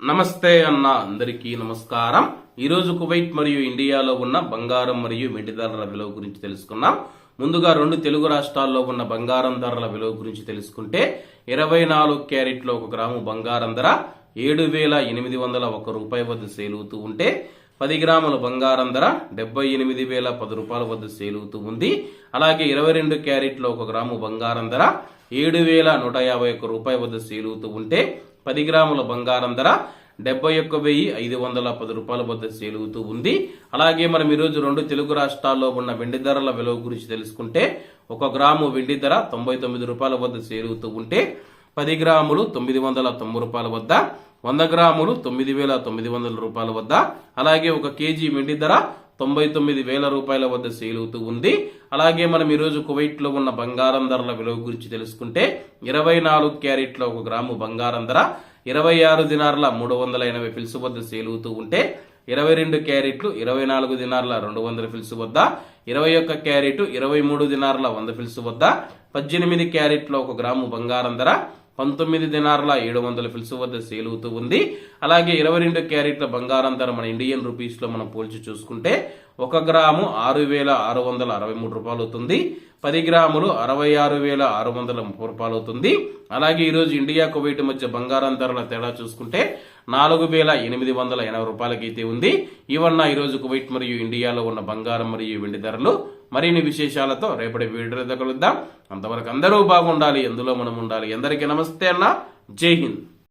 నమస్తే అన్న అందరికీ నమస్కారం. ఈరోజు కువైట్ మరియు ఇండియాలో ఉన్న బంగారం మరియు వెండి ధరల విలువ గురించి తెలుసుకున్నాం ముందుగా రెండు తెలుగు రాష్ట్రాల్లో ఉన్న బంగారం ధరల విలువ గురించి తెలుసుకుంటే ఇరవై నాలుగు క్యారెట్లో ఒక గ్రాము బంగారం ధర ఏడు వేల ఎనిమిది వందల ఒక రూపాయి వద్ద సేలుతూ ఉంటే పది గ్రాముల బంగారం ధర డెబ్బై ఎనిమిది వేల పది రూపాయల వద్ద సేలుతూ ఉంది. అలాగే ఇరవై రెండు క్యారెట్లో ఒక గ్రాము బంగారం ధర ఏడు వేల నూట యాభై ఒక్క రూపాయి వద్ద సేలుతూ ఉంటే పది గ్రాముల బంగారం ధర డెబ్బై ఒక్క వెయ్యి ఐదు వందల పది రూపాయల వద్ద సేలుగుతూ ఉంది. అలాగే మనం ఈరోజు రెండు తెలుగు రాష్ట్రాల్లో ఉన్న వెండి ధరల విలువ గురించి తెలుసుకుంటే ఒక గ్రాము వెండి ధర తొంభై తొమ్మిది రూపాయల వద్ద సేలుగుతూ ఉంటే పది గ్రాములు తొమ్మిది వందల తొంభై రూపాయల వద్ద వంద గ్రాములు తొమ్మిది వేల తొమ్మిది వందల రూపాయల వద్ద అలాగే ఒక కేజీ వెండి ధర తొంభై తొమ్మిది వేల రూపాయల వద్ద సేలుతూ ఉంది. అలాగే మనం ఈరోజు కువైట్లో ఉన్న బంగారం ధరల విలువ గురించి తెలుసుకుంటే ఇరవై నాలుగు క్యారెట్ల ఒక గ్రాము బంగారం ధర ఇరవై ఆరు దినార్ల మూడు వందల ఎనభై ఫిల్స్ వద్ద సేలుతూ ఉంటే ఇరవై రెండు క్యారెట్లు ఇరవై నాలుగు దినార్ల రెండు వందల ఫిల్స్ వద్ద ఇరవై ఒక్క క్యారెట్ ఇరవై మూడు దినార్ల వంద ఫిల్స్ వద్ద పద్దెనిమిది క్యారెట్ల ఒక గ్రాము బంగారం ధర పంతొమ్మిది దినార్ల ఏడు వందల ఫిల్స్ వద్ద సేలుతూ ఉంది. అలాగే ఇరవై రెండు క్యారెట్ల బంగారం ధర మన ఇండియన్ రూపీస్లో మనం పోల్చి చూసుకుంటే ఒక గ్రాము ఆరు వేల ఆరు వందల అరవై మూడు రూపాయలు అవుతుంది. పది గ్రాములు అరవై ఆరు వేల ఆరు వందల ముప్పై రూపాయలు అవుతుంది. అలాగే ఈరోజు ఇండియా కువైట్ మధ్య బంగారం ధరల తేడా చూసుకుంటే నాలుగు వేల ఎనిమిది వందల ఎనభై రూపాయలకైతే ఉంది. ఇవన్న ఈరోజు కువైట్ మరియు ఇండియాలో ఉన్న బంగారం మరియు వెండి ధరలు మరిన్ని విశేషాలతో రేపటి వీడియోలో కలుద్దాం. అంతవరకు అందరూ బాగుండాలి ఎందులో మనం ఉండాలి? ఎందరికీ నమస్తే అన్న. జై హింద్.